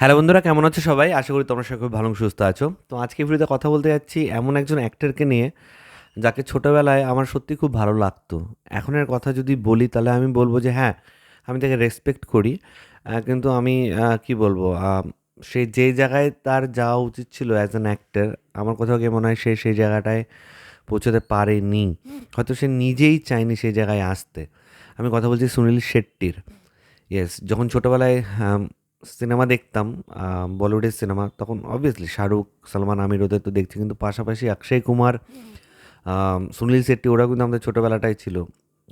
Hello বন্ধুরা, কেমন আছো সবাই? আশা করি তোমরা সবাই খুব ভালো সুস্থ আছো। তো আজকে ভিডিওতে কথা বলতে যাচ্ছি এমন একজন অ্যাক্টরকে নিয়ে, যাকে ছোটোবেলায় আমার সত্যি খুব ভালো লাগতো। এখনের কথা যদি বলি, তাহলে আমি বলব যে হ্যাঁ আমি তাকে রেসপেক্ট করি। কিন্তু আমি কি বলব সে যে জায়গায় তার যাওয়া উচিত ছিল অ্যাজ অ্যান অ্যাক্টর আমার কোথাও গিয়ে মনে হয় সে সেই জায়গাটায় পৌঁছতে পারেনি। হয়তো সে নিজেই চায়নি সেই জায়গায় আসতে। আমি কথা বলছি সুনীল শেট্টির। ইয়েস যখন ছোটোবেলায় সিনেমা দেখতাম বলিউডের সিনেমা, তখন অবভিয়াসলি শাহরুখ, সালমান আমির ওদের তো দেখছি, কিন্তু পাশাপাশি অক্ষয় কুমার সুনীল শেট্টি ওরা কিন্তু আমাদের ছোটোবেলাটাই ছিল।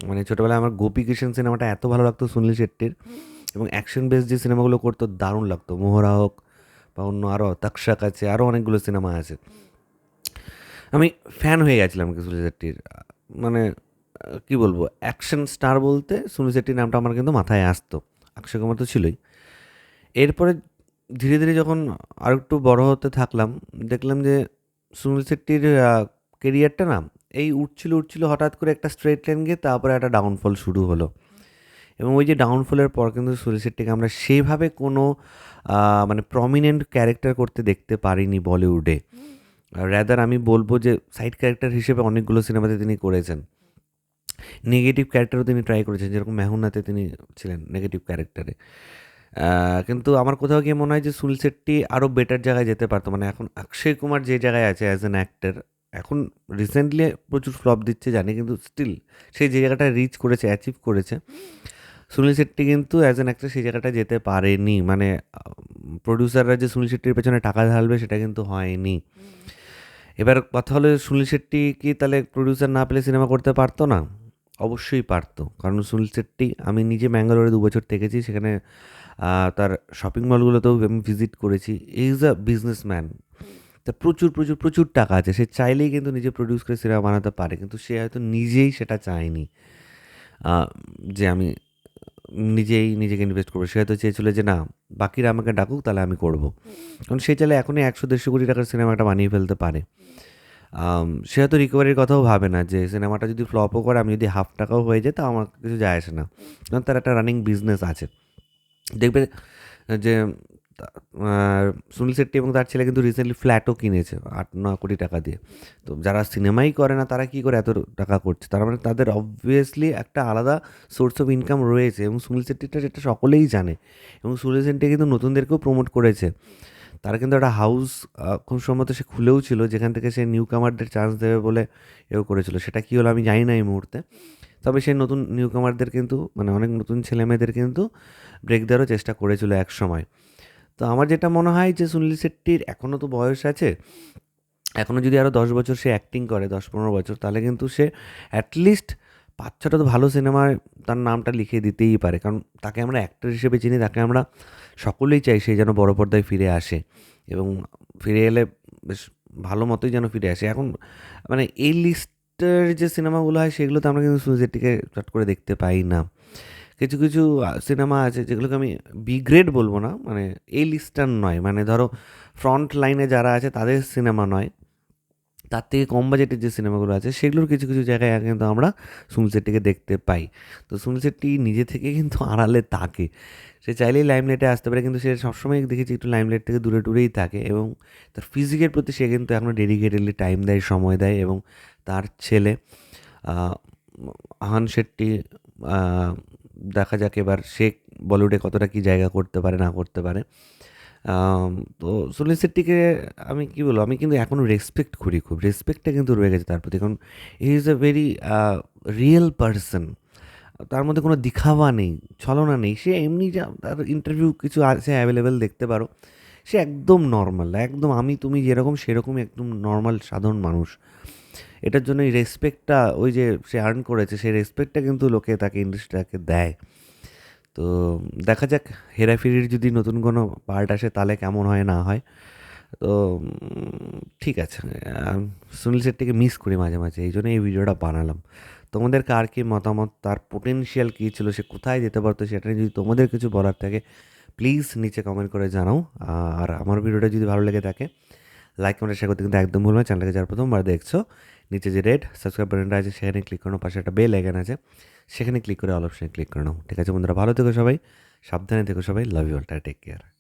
মানে ছোটোবেলায় আমার গোপী কিষণ সিনেমাটা এত ভালো লাগতো সুনীল শেট্টির, এবং অ্যাকশন বেস যে সিনেমাগুলো করতো দারুণ লাগতো। মোহরা হোক বা অন্য আরও তাকশাক আছে আরও অনেকগুলো সিনেমা আছে। আমি ফ্যান হয়ে গেছিলাম কি সুনীল শেট্টির মানে কি বলব অ্যাকশন স্টার বলতে সুনীল শেট্টির নামটা আমার কিন্তু মাথায় আসতো। অক্ষয় কুমার তো ছিলই। এরপরে ধীরে ধীরে যখন আর একটু বড় হতে থাকলাম, দেখলাম যে সুনীল শেট্টির কেরিয়ারটা না এই উঠছিল উঠছিল হঠাৎ করে একটা স্ট্রেট লাইন গিয়ে তারপরে একটা ডাউনফল শুরু হলো। এবং ওই যে ডাউনফলের পর কিন্তু সুনীল শেট্টিকে আমরা সেভাবে কোনো মানে প্রমিনেন্ট ক্যারেক্টার করতে দেখতে পারিনি বলিউডে। র্যাদার আমি বলব যে সাইড ক্যারেক্টার হিসেবে অনেকগুলো সিনেমাতে তিনি করেছেন। নেগেটিভ ক্যারেক্টারও তিনি ট্রাই করেছেন, যেরকম মেহুনাতে তিনি ছিলেন নেগেটিভ ক্যারেক্টারে কিন্তু আমার কোথাও গিয়ে মনে হয় যে সুনীল শেট্টি আরও বেটার জায়গায় যেতে পারতো। মানে এখন অক্ষয় কুমার যে জায়গায় আছে অ্যাজ অ্যান অ্যাক্টার এখন রিসেন্টলি প্রচুর ফ্লপ দিচ্ছে জানি, কিন্তু স্টিল সেই যে জায়গাটা রিচ করেছে অ্যাচিভ করেছে। সুনীল শেট্টি কিন্তু অ্যাজ অ্যান অ্যাক্টর সেই জায়গাটা যেতে পারেনি। মানে প্রডিউসাররা যে সুনীল শেট্টির পেছনে টাকা ঢালবে সেটা কিন্তু হয়নি। এবার কথা হলো সুনীল শেট্টি কি তাহলে প্রডিউসার না পেলে সিনেমা করতে পারতো না? অবশ্যই পারতো। কারণ সুনীল শেট্টি, আমি নিজে ম্যাঙ্গালোরে দু বছর থেকেছি, সেখানে তার শপিং মলগুলোতেও আমি ভিজিট করেছি। ইজ আ বিজনেসম্যান তা প্রচুর প্রচুর প্রচুর টাকা আছে। সে চাইলেই কিন্তু নিজে প্রডিউস করে সিনেমা বানাতে পারে, কিন্তু সে হয়তো নিজেই সেটা চায়নি। যে আমি নিজেই নিজেকে ইনভেস্ট করব। সে হয়তো চেয়েছিল যে, না, বাকিরা আমাকে ডাকুক, তাহলে আমি করব। কারণ সে চাইলে এখনই একশো দেড়শো কোটি টাকার সিনেমাটা বানিয়ে ফেলতে পারে। সে হয়তো রিকভারির কথাও ভাবে না যে সিনেমাটা যদি ফ্লপও করে, আমি যদি হাফ টাকাও হয়ে যায় তা আমার কিছু যায় আসে না। কারণ তার একটা রানিং বিজনেস আছে। দেখবে যে সুনীল শেট্টি এবং তার ছেলে কিন্তু রিসেন্টলি ফ্ল্যাটও কিনেছে আট, ন কোটি টাকা দিয়ে। তো যারা সিনেমাই করে না, তারা কী করে এত টাকা করছে? তার মানে তাদের অবভিয়াসলি একটা আলাদা সোর্স অফ ইনকাম রয়েছে এবং সুনীল শেট্টিটা যেটা সকলেই জানে এবং সুনীল শেট্টি কিন্তু নতুনদেরকেও প্রমোট করেছে। তার কিন্তু একটা হাউস খুব সম্ভবত সে খুলেও ছিল, যেখান থেকে সে নিউ কামারদের চান্স দেবে বলে এও করেছিল। সেটা কী হলো আমি জানি না এই মুহূর্তে। তবে সেই নতুন নিউ কামারদের কিন্তু মানে অনেক নতুন ছেলে মেয়েদের কিন্তু ব্রেক দেওয়ারও চেষ্টা করেছিল এক সময়। তো আমার যেটা মনে হয় যে সুনীল শেট্টির এখনও তো বয়স আছে এখনও যদি আরও দশ বছর সে অ্যাক্টিং করে, দশ পনেরো বছর, তাহলে কিন্তু সে অ্যাটলিস্ট পাঁচ ছটা তো ভালো সিনেমায় তার নামটা লিখে দিতেই পারে। কারণ তাকে আমরা অ্যাক্টর হিসেবে চিনি, তাকে আমরা সকলেই চাই সে যেন বড় পর্দায় ফিরে আসে এবং ফিরে এলে বেশ ভালো মতোই যেন ফিরে আসে। এখন মানে এই লিস্টের যে সিনেমাগুলো হয়, সেগুলোতে আমরা কিন্তু শেট্টিকে চট করে দেখতে পাই না। কিছু কিছু সিনেমা আছে যেগুলোকে আমি বি গ্রেড বলব না মানে এই লিস্টার নয়। মানে ধরো ফ্রন্ট লাইনে যারা আছে, তাদের সিনেমা নয়। তার থেকে কম বাজেটের যে সিনেমাগুলো আছে, সেগুলোর কিছু কিছু জায়গায় কিন্তু আমরা সুনীল শেট্টিকে দেখতে পাই। তো সুনীল শেট্টি নিজে থেকে কিন্তু আড়ালে থাকে। সে চাইলেই লাইমলাইটে আসতে পারে, কিন্তু সে সবসময় দেখেছি একটু লাইমলাইট থেকে দূরে, দূরেই থাকে এবং তার ফিজিকের প্রতি সে কিন্তু এখনও ডেডিকেটেডলি টাইম দেয়, সময় দেয় এবং তার ছেলে আহান শেট্টি দেখা যাক এবার সে বলিউডে কতটা কি জায়গা করতে পারে, না করতে পারে। তো সুনীল শেট্টিকে আমি কি বলব, আমি কিন্তু এখনও রেসপেক্ট করি খুব। রেসপেক্টটা কিন্তু রয়ে গেছে তার প্রতি। কারণ he is a very real person তার মধ্যে কোনো দিখাওয়া নেই, ছলনা নেই। সে এমনি যা, তার ইন্টারভিউ কিছু আছে অ্যাভেলেবেল দেখতে পারো। সে একদম নর্মাল একদম আমি, তুমি যেরকম, সেরকমই একদম নর্মাল সাধারণ মানুষ। এটার জন্য এই রেসপেক্টটা ওই যে সে আর্ন করেছে, সেই রেসপেক্টটা কিন্তু লোকে তাকে ইন্ডাস্ট্রিটাকে দেয়। তো দেখা যাক, হেরাফেরির যদি নতুন কোনো পার্ট আসে, তাহলে কেমন হয়, না হয়। তো ঠিক আছে সুনীল শেট্টিকে মিস করি মাঝে মাঝে, এই জন্য এই ভিডিওটা বানালাম। তোমাদের কার কী মতামত? তার পোটেনশিয়াল কী ছিল? সে কোথায় যেতে পারতো? সেটা নিয়ে যদি তোমাদের কিছু বলার থাকে প্লিজ নিচে কমেন্ট করে জানাও। আর আমার ভিডিওটা যদি ভালো লেগে থাকে লাইক কমেন্ট শেয়ার করতে কিন্তু একদম ভুলবে চ্যানেলটাকে যারা প্রথমবার দেখছ, নিচে যে রেড সাবস্ক্রাইব বাটনটা আছে, সেখানে ক্লিক করো পাশে একটা বেল আইকন আছে, সেখানে ক্লিক করে অল অপশানে ক্লিক করে নাও। ঠিক আছে বন্ধুরা, ভালো থেকো সবাই, সাবধানে থেকো সবাই love you all take care